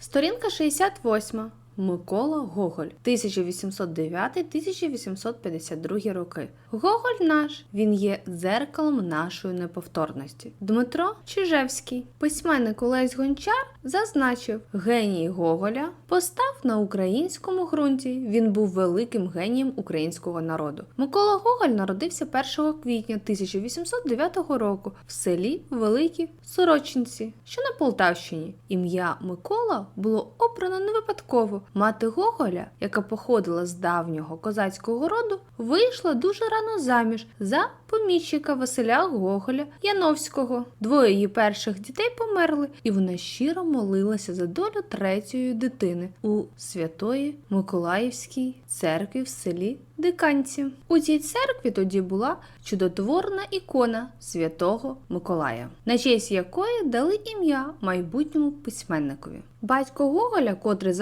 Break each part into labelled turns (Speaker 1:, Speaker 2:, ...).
Speaker 1: Сторінка 68. Микола Гоголь 1809-1852 роки. Гоголь наш він є дзеркалом нашої неповторності. Дмитро Чижевський, письменник Олесь Гончар, зазначив, геній Гоголя постав на українському ґрунті. Він був великим генієм українського народу. Микола Гоголь народився 1 квітня 1809 року в селі Великі Сорочинці, що на Полтавщині. Ім'я Микола було обрано не випадково. Мати Гоголя, яка походила з давнього козацького роду, вийшла дуже рано заміж за поміщика Василя Гоголя Яновського. Двоє її перших дітей померли, і вона щиро молилася за долю третьої дитини у святої Миколаївській церкві в селі Диканці. У цій церкві тоді була чудотворна ікона святого Миколая, на честь якої дали ім'я майбутньому письменникові. Батько Гоголя, котрий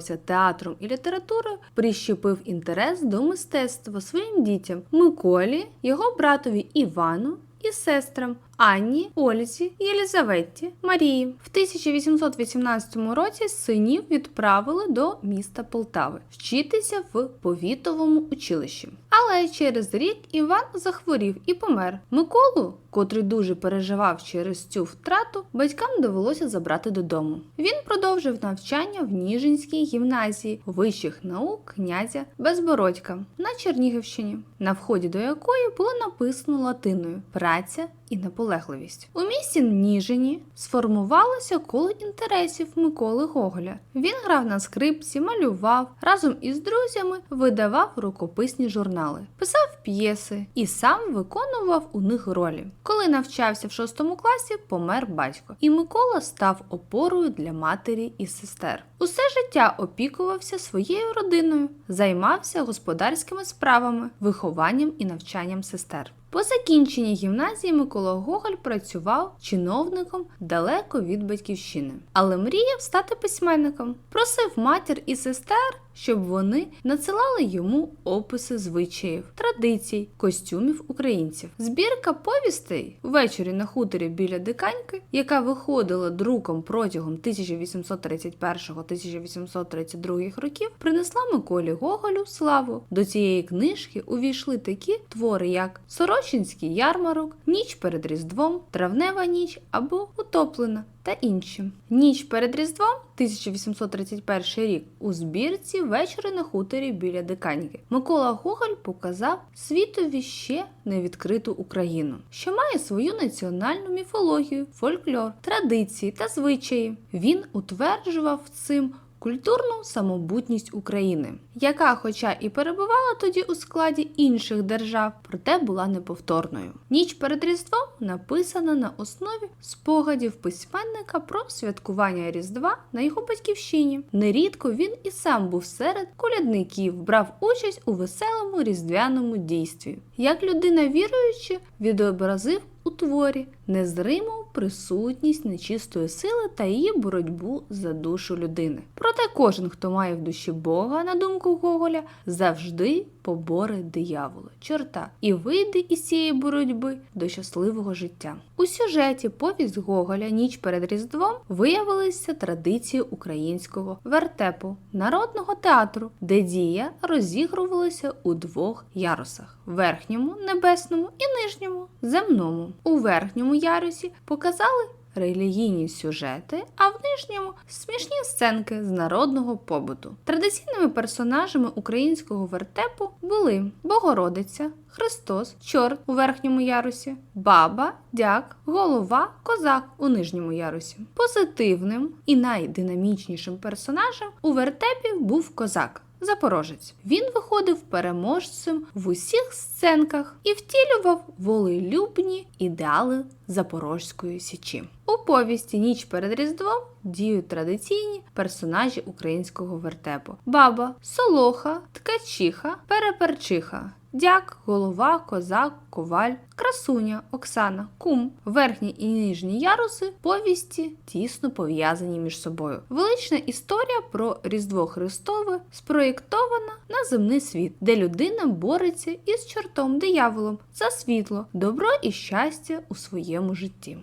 Speaker 1: захоплювався театром і літературою, прищепив інтерес до мистецтва своїм дітям Миколі, його братові Івану і сестрам Анні, Ользі, Єлізаветті, Марії. В 1818 році синів відправили до міста Полтави вчитися в повітовому училищі. Але через рік Іван захворів і помер. Миколу, котрий дуже переживав через цю втрату, батькам довелося забрати додому. Він продовжив навчання в Ніжинській гімназії вищих наук князя Безбородька на Чернігівщині, на вході до якої було написано латиною праця і наполегливість. У місті Ніжині сформувалося коло інтересів Миколи Гоголя. Він грав на скрипці, малював, разом із друзями видавав рукописні журнали, писав п'єси і сам виконував у них ролі. Коли навчався в шостому класі, помер батько, і Микола став опорою для матері і сестер. Усе життя опікувався своєю родиною, займався господарськими справами, вихованням і навчанням сестер. По закінченні гімназії Микола Гоголь працював чиновником далеко від батьківщини, але мріяв стати письменником. Просив матір і сестер, щоб вони надсилали йому описи звичаїв, традицій, костюмів українців. Збірка повістей ввечері на хуторі біля Диканьки, яка виходила друком протягом 1831-1832 років, принесла Миколі Гоголю славу. До цієї книжки увійшли такі твори, як Сорочинський ярмарок, Ніч перед Різдвом, Травнева ніч або Утоплена та інші. Ніч перед Різдвом 1831 рік у збірці вечори на хуторі біля Диканьки. Микола Гоголь показав світові ще невідкриту Україну, що має свою національну міфологію, фольклор, традиції та звичаї. Він утверджував цим культурну самобутність України, яка, хоча і перебувала тоді у складі інших держав, проте була неповторною. Ніч перед Різдвом написана на основі спогадів письменника про святкування Різдва на його батьківщині. Нерідко він і сам був серед колядників, брав участь у веселому різдвяному дійстві. Як людина віруючи, відобразив у творі незриму присутність нечистої сили та її боротьбу за душу людини. Проте кожен, хто має в душі Бога, на думку Гоголя, завжди поборе диявола, чорта, і вийде із цієї боротьби до щасливого життя. У сюжеті повість Гоголя Ніч перед Різдвом виявилися традиції українського вертепу, народного театру, де дія розігрувалася у двох ярусах верхньому, небесному і нижньому земному. У верхньому ярусі показали релігійні сюжети, а в нижньому смішні сценки з народного побуту. Традиційними персонажами українського вертепу були Богородиця, Христос, Чорт у верхньому ярусі, баба, дяк, голова, козак у нижньому ярусі. Позитивним і найдинамічнішим персонажем у вертепі був козак. Запорожець. Він виходив переможцем в усіх сценках і втілював волелюбні ідеали Запорозької січі. У повісті Ніч перед Різдвом діють традиційні персонажі українського вертепу: баба, солоха, ткачиха, переперчиха. Дяк, голова, козак, коваль, красуня, Оксана, кум, верхні і нижні яруси повісті тісно пов'язані між собою. Велична історія про Різдво Христове спроєктована на земний світ, де людина бореться із чортом дияволом за світло, добро і щастя у своєму житті.